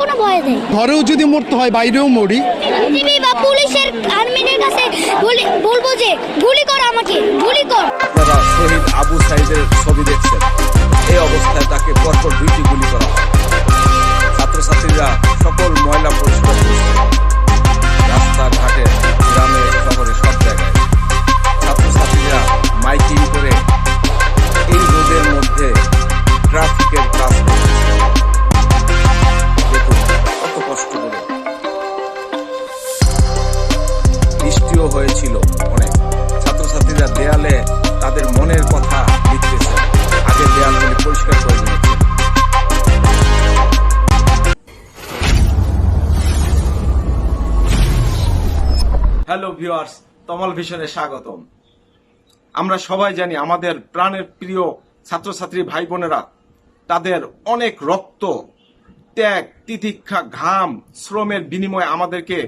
কোনো ভয় নেই। ঘরেও যদি মরতে হয় বাইরেও মরি। বিজিবি বা পুলিশের আর্মিদের কাছে বলি- বলব যে গুলি কর আমাকে গুলি কর। আপনারা শহীদ আবু সাইদের ছবি দেখছেন। এই অবস্থায় তাকে পরপর দুইটি বৃষ্টিও হয়েছিল অনেক। ছাত্রছাত্রীরা দেয়ালে তাদের মনের কথা লিখতেছে। আগে দেয়ালগুলি পরিষ্কার করে নিয়েছে। হ্যালো ভিউয়ার্স, তমল ভিশনে স্বাগতম। আমরা সবাই জানি আমাদের প্রাণের প্রিয় ছাত্রছাত্রী ভাই বোনেরা, তাদের অনেক রক্ত, ত্যাগ, তিতিক্ষা, ঘাম, শ্রমের বিনিময়ে আমাদেরকে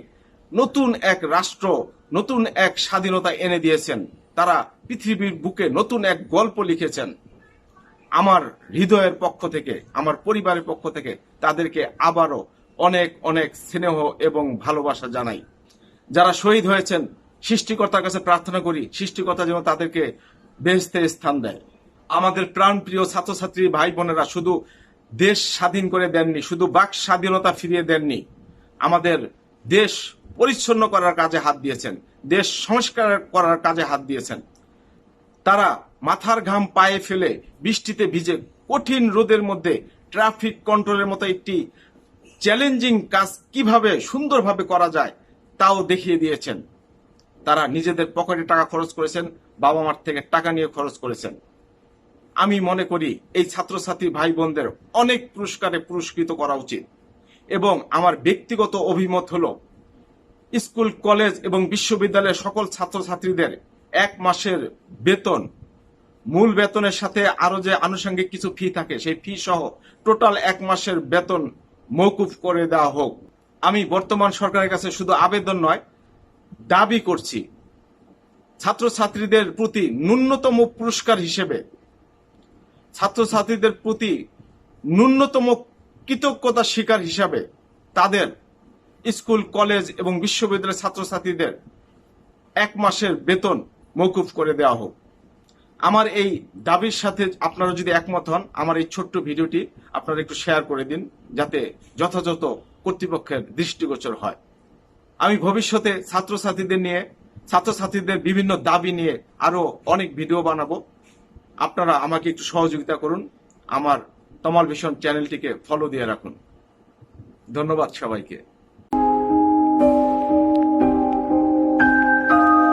নতুন এক রাষ্ট্র নতুন এক স্বাধীনতা এনে দিয়েছেন। তারা পৃথিবীর বুকে নতুন এক গল্প লিখেছেন। আমার হৃদয়ের পক্ষ থেকে, আমার পরিবারের পক্ষ থেকে তাদেরকে আবারও অনেক অনেক স্নেহ এবং ভালোবাসা জানাই। যারা শহীদ হয়েছেন, সৃষ্টিকর্তার কাছে প্রার্থনা করি, সৃষ্টিকর্তা যেন তাদেরকে বেহেস্তে স্থান দেয়। আমাদের প্রাণপ্রিয় ছাত্রছাত্রী ভাই বোনেরা শুধু দেশ স্বাধীন করে দেননি, শুধু বাক স্বাধীনতা ফিরিয়ে দেননি। আমাদের দেশ পরিচ্ছন্ন করার কাজে হাত দিয়েছেন, দেশ সংস্কার করার কাজে হাত দিয়েছেন। তারা মাথার ঘাম পায়ে ফেলে বৃষ্টিতে ভিজে কঠিন রোদের মধ্যে ট্রাফিক কন্ট্রোলের মতো একটি চ্যালেঞ্জিং কাজ কীভাবে সুন্দরভাবে করা যায় তাও দেখিয়ে দিয়েছেন। তারা নিজেদের পকেটে টাকা খরচ করেছেন বাবা মার থেকে টাকা নিয়ে খরচ করেছেন। আমি মনে করি এই ছাত্রছাত্রী ভাই বোনদের অনেক পুরস্কারে পুরস্কৃত করা উচিত। এবং আমার ব্যক্তিগত অভিমত হলো স্কুল, কলেজ এবং বিশ্ববিদ্যালয়ের সকল ছাত্রছাত্রীদের এক মাসের বেতন, মূল বেতনের সাথে আরও যে আনুষঙ্গিক কিছু ফি থাকে, সেই ফি সহ টোটাল এক মাসের বেতন মৌকুফ করে দেওয়া হোক। আমি বর্তমান সরকারের কাছে শুধু আবেদন নয়, দাবি করছি, ছাত্রছাত্রীদের প্রতি ন্যূনতম পুরস্কার হিসেবে, ছাত্রছাত্রীদের প্রতি ন্যূনতম কৃতজ্ঞতা শিকার হিসাবে তাদের স্কুল, কলেজ এবং বিশ্ববিদ্যালয়ের ছাত্রছাত্রীদের এক মাসের বেতন মৌকুফ করে দেওয়া হোক। আমার এই দাবির সাথে আপনারা যদি একমত হন, আমার এই ছোট্ট ভিডিওটি আপনারা একটু শেয়ার করে দিন, যাতে যথাযথ কর্তৃপক্ষের দৃষ্টিগোচর হয়। আমি ভবিষ্যতে ছাত্রছাত্রীদের নিয়ে, ছাত্রছাত্রীদের বিভিন্ন দাবি নিয়ে আরও অনেক ভিডিও বানাবো। আপনারা আমাকে একটু সহযোগিতা করুন। আমার তমাল ভীষণ চ্যানেলটিকে ফলো দিয়ে রাখুন। ধন্যবাদ সবাইকে।